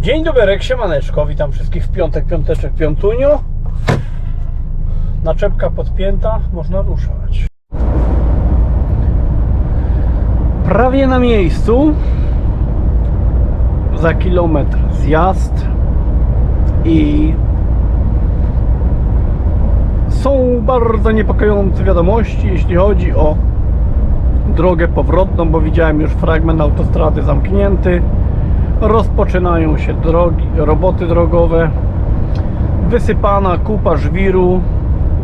Dzień dobry, siemaneczko, witam wszystkich w piątek, piąteczek, piątunio. Naczepka podpięta, można ruszać. Prawie na miejscu. Za kilometr zjazd i są bardzo niepokojące wiadomości, jeśli chodzi o drogę powrotną, bo widziałem już fragment autostrady zamknięty. Rozpoczynają się drogi, roboty drogowe. Wysypana kupa żwiru,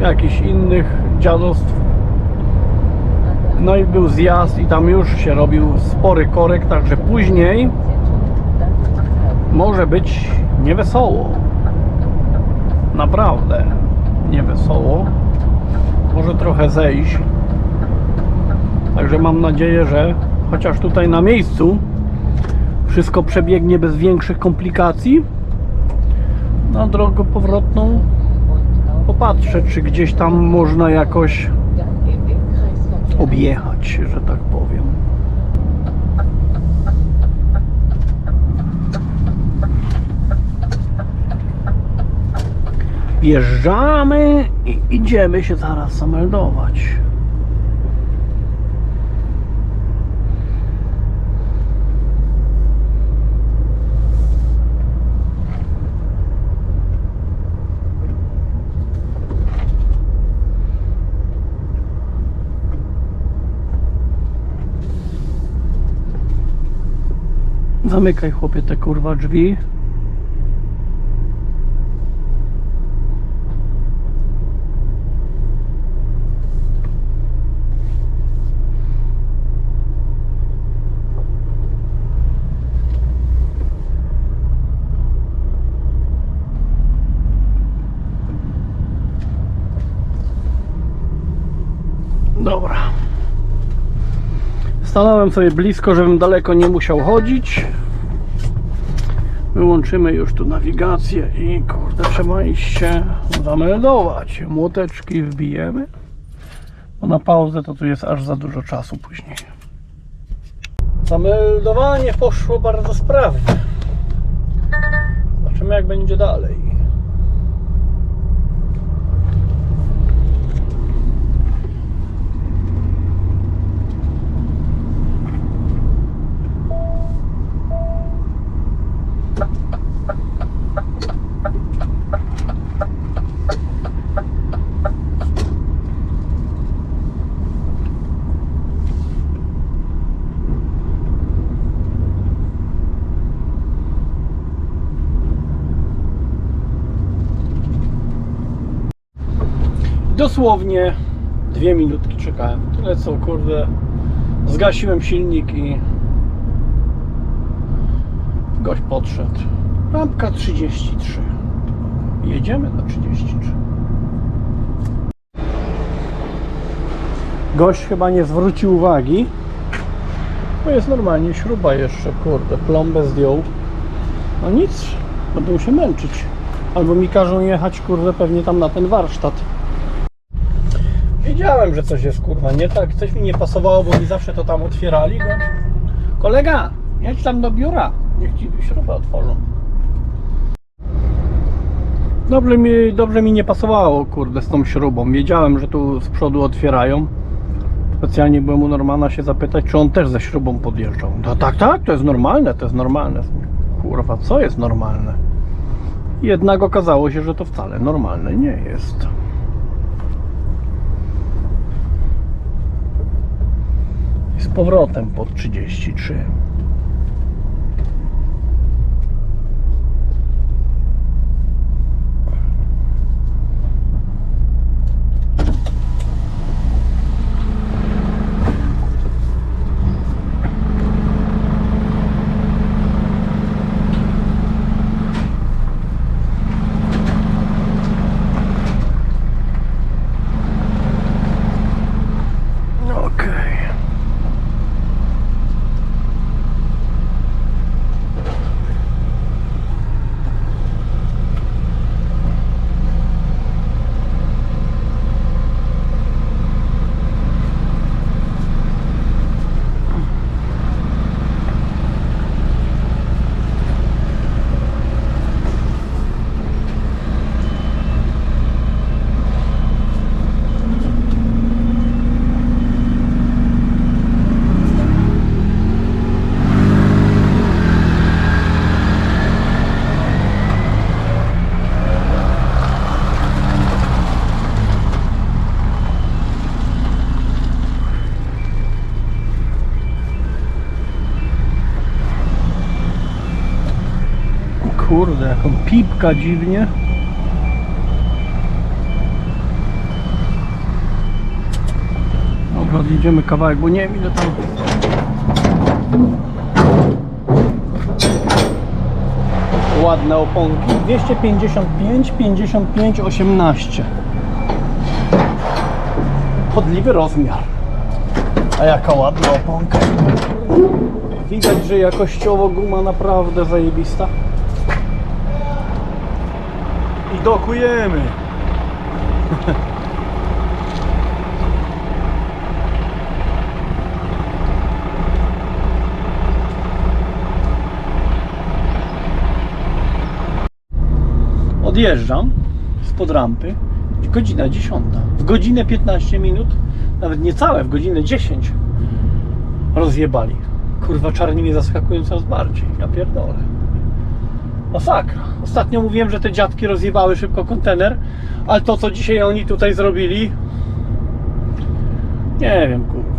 jakichś innych dziadostw. No i był zjazd i tam już się robił spory korek, także później może być niewesoło. Naprawdę niewesoło. Może trochę zejść. Także mam nadzieję, że chociaż tutaj na miejscu wszystko przebiegnie bez większych komplikacji. Na drogę powrotną popatrzę, czy gdzieś tam można jakoś objechać, że tak powiem. Wjeżdżamy i idziemy się zaraz zameldować. Zamykaj chłopie te kurwa drzwi. Dobra. Stanąłem sobie blisko, żebym daleko nie musiał chodzić. Wyłączymy już tu nawigację i kurde, trzeba iść się zameldować. Młoteczki wbijemy. Bo na pauzę to tu jest aż za dużo czasu później. Zameldowanie poszło bardzo sprawnie. Zobaczymy jak będzie dalej. Dosłownie dwie minutki czekałem. Tyle co kurde. Zgasiłem silnik i gość podszedł. Lampka 33. Jedziemy na 33. Gość chyba nie zwrócił uwagi. To jest normalnie śruba jeszcze, kurde, plombę zdjął. No nic, będą się męczyć. Albo mi każą jechać, kurde, pewnie tam na ten warsztat. Wiedziałem, że coś jest kurwa nie tak, coś mi nie pasowało, bo mi zawsze to tam otwierali. Kolega, jedź tam do biura, niech ci śrubę otworzą. Dobrze mi, dobrze mi nie pasowało, kurde, z tą śrubą. Wiedziałem, że tu z przodu otwierają. Specjalnie byłem u Normana się zapytać, czy on też ze śrubą podjeżdżał. No tak, tak, to jest normalne, to jest normalne. Kurwa, co jest normalne? Jednak okazało się, że to wcale normalne nie jest. z powrotem pod 33. Kurde, jaką pipka dziwnie. Dobra, odjedziemy kawałek, bo nie wiem ile tam... Ładne oponki. 255, 55, 18. Podliwy rozmiar. A jaka ładna oponka. Widać, że jakościowo guma naprawdę zajebista. I dokujemy. Odjeżdżam spod rampy. Godzina 10. W godzinę 15 minut, nawet niecałe, w godzinę 10 rozjebali. Kurwa, czarni mnie zaskakują coraz bardziej. Ja pierdolę. Masakra. Ostatnio mówiłem, że te dziadki rozjebały szybko kontener, ale to, co dzisiaj oni tutaj zrobili, nie wiem, kurwa.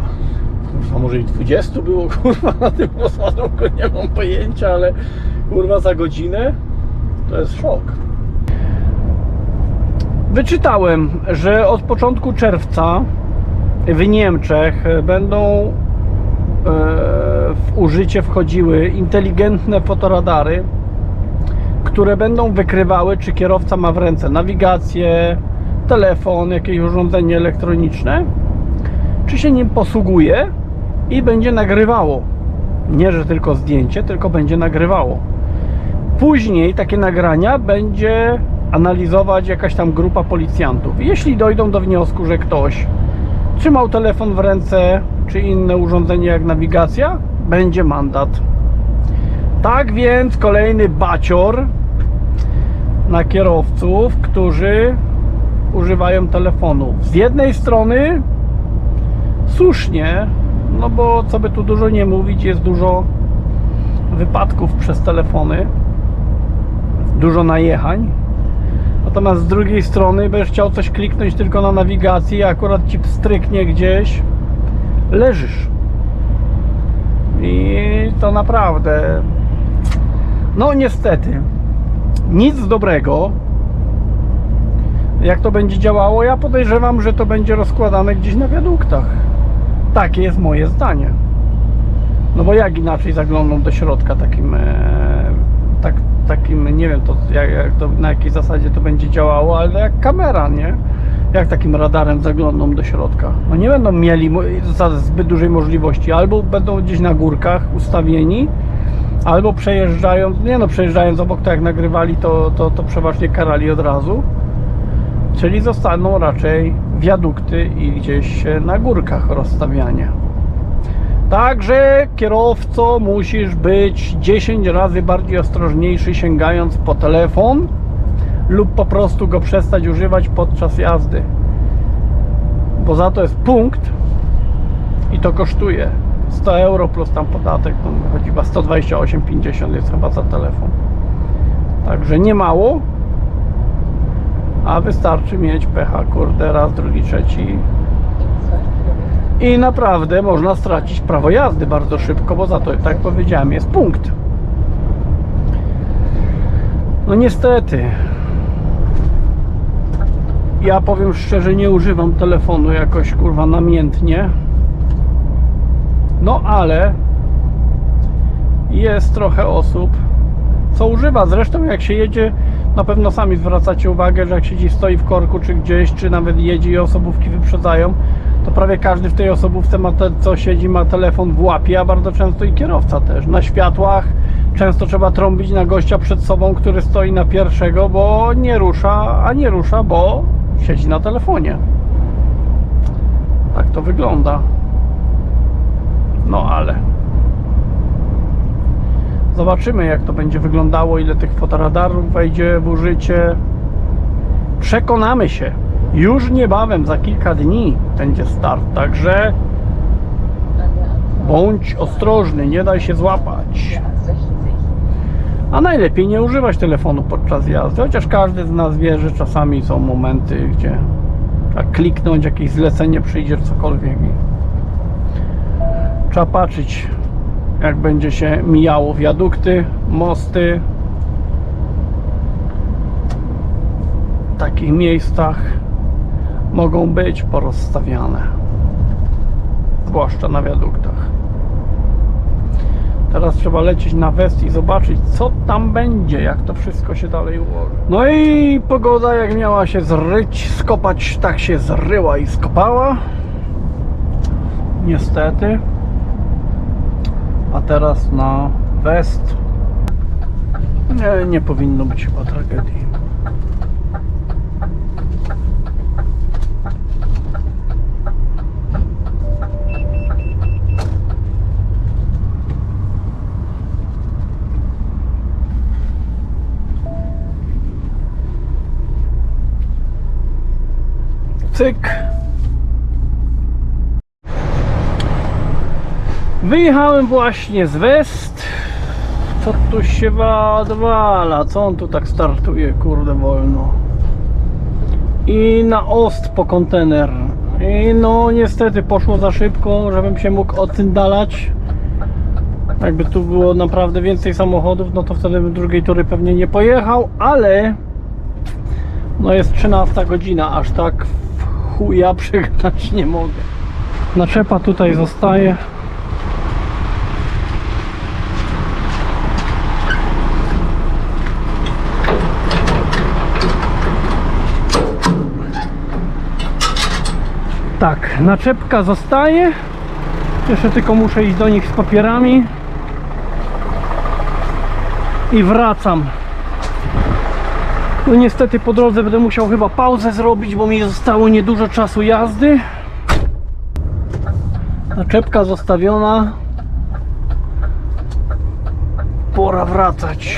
Kurwa, może i 20 było, kurwa, na tym rozładunku, nie mam pojęcia, ale kurwa, za godzinę to jest szok. Wyczytałem, że od początku czerwca w Niemczech będą e, w użycie wchodziły inteligentne fotoradary, które będą wykrywały, czy kierowca ma w ręce nawigację, telefon, jakieś urządzenie elektroniczne, czy się nim posługuje i będzie nagrywało. Nie, że tylko zdjęcie, tylko będzie nagrywało. Później takie nagrania będzie analizować jakaś tam grupa policjantów. Jeśli dojdą do wniosku, że ktoś trzymał telefon w ręce, czy inne urządzenie jak nawigacja, będzie mandat. Tak więc kolejny bacior na kierowców, którzy używają telefonu. Z jednej strony słusznie, no bo co by tu dużo nie mówić, jest dużo wypadków przez telefony, dużo najechań. Natomiast z drugiej strony będziesz chciał coś kliknąć tylko na nawigacji, i akurat ci stryknie gdzieś, leżysz. I to naprawdę, no niestety, nic dobrego. Jak to będzie działało, ja podejrzewam, że to będzie rozkładane gdzieś na wiaduktach. Takie jest moje zdanie. No bo jak inaczej zaglądną do środka takim, e, tak, takim nie wiem to, jak, jak to, na jakiej zasadzie to będzie działało, ale jak kamera, nie? Jak takim radarem zaglądną do środka? No nie będą mieli zbyt dużej możliwości, albo będą gdzieś na górkach ustawieni, albo przejeżdżając, nie no przejeżdżając obok, tak jak nagrywali, to, to, to przeważnie karali od razu. Czyli zostaną raczej wiadukty i gdzieś na górkach rozstawianie. Także kierowco musisz być 10 razy bardziej ostrożniejszy sięgając po telefon lub po prostu go przestać używać podczas jazdy. Bo za to jest punkt i to kosztuje 100 euro plus tam podatek, no chyba 128,50 jest chyba za telefon. Także nie mało, a wystarczy mieć pecha, kurde, raz, drugi, trzeci i naprawdę można stracić prawo jazdy bardzo szybko, bo za to, tak jak powiedziałem, jest punkt. No niestety. Ja powiem szczerze, nie używam telefonu jakoś kurwa namiętnie. No ale jest trochę osób, co używa. Zresztą jak się jedzie, na pewno sami zwracacie uwagę, że jak się gdzieś stoi w korku czy gdzieś, czy nawet jedzie i osobówki wyprzedzają, to prawie każdy w tej osobówce, ma te, co siedzi, ma telefon w łapie, a bardzo często i kierowca też. Na światłach często trzeba trąbić na gościa przed sobą, który stoi na pierwszego, bo nie rusza, a nie rusza, bo siedzi na telefonie. Tak to wygląda. No ale zobaczymy jak to będzie wyglądało, ile tych fotoradarów wejdzie w użycie. Przekonamy się. Już niebawem, za kilka dni będzie start, także bądź ostrożny, nie daj się złapać. A najlepiej nie używać telefonu podczas jazdy, chociaż każdy z nas wie, że czasami są momenty, gdzie trzeba kliknąć, jakieś zlecenie przyjdzie, cokolwiek. Trzeba patrzeć, jak będzie się mijało wiadukty, mosty, takich miejscach mogą być porozstawiane. Zwłaszcza na wiaduktach. Teraz trzeba lecieć na west i zobaczyć, co tam będzie, jak to wszystko się dalej ułoży. No i pogoda, jak miała się zryć, skopać, tak się zryła i skopała. Niestety. A teraz na west. Nie, nie powinno być chyba tragedii. Cyk. Wyjechałem właśnie z West. Co tu się odwala? Co on tu tak startuje, kurde, wolno? I na ost po kontener. I no niestety poszło za szybko, żebym się mógł odcyndalać. Jakby tu było naprawdę więcej samochodów, no to wtedy bym drugiej tury pewnie nie pojechał, ale no jest 13 godzina, aż tak chuja przegrać nie mogę. Naczepa tutaj zostaje. Tak, naczepka zostaje. Jeszcze tylko muszę iść do nich z papierami. I wracam. No niestety po drodze będę musiał chyba pauzę zrobić, bo mi zostało niedużo czasu jazdy. Naczepka zostawiona. Pora wracać.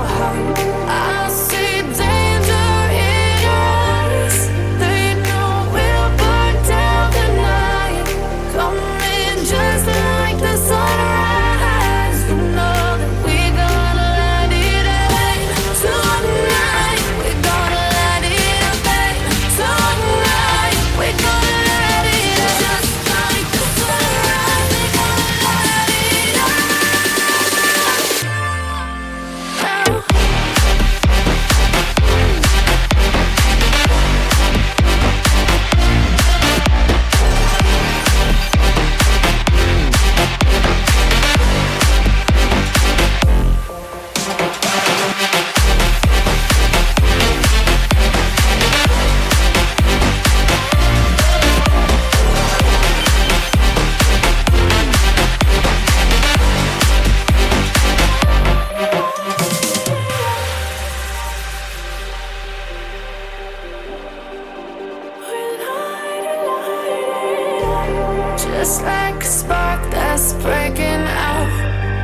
Just like a spark that's breaking out.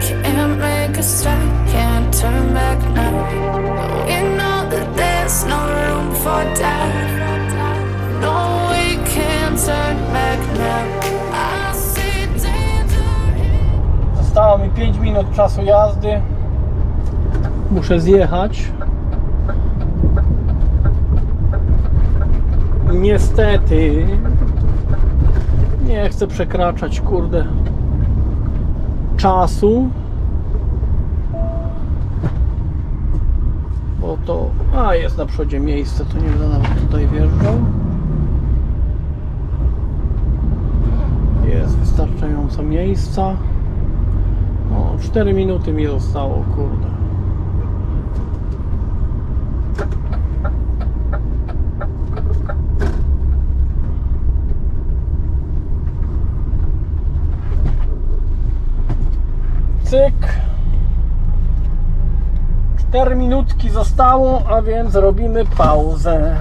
Can't make a stop, can't turn back now. We know that there's no room for doubt. No, we can't turn back now. Zostało mi 5 minut czasu jazdy. Muszę zjechać. Niestety nie chcę przekraczać, kurde, czasu. Bo to. A jest na przodzie miejsce, to nie będę nawet tutaj wjeżdżał. Jest wystarczająco miejsca. O, 4 minuty mi zostało, kurde. Cyk. 4 minutki zostało, a więc robimy pauzę.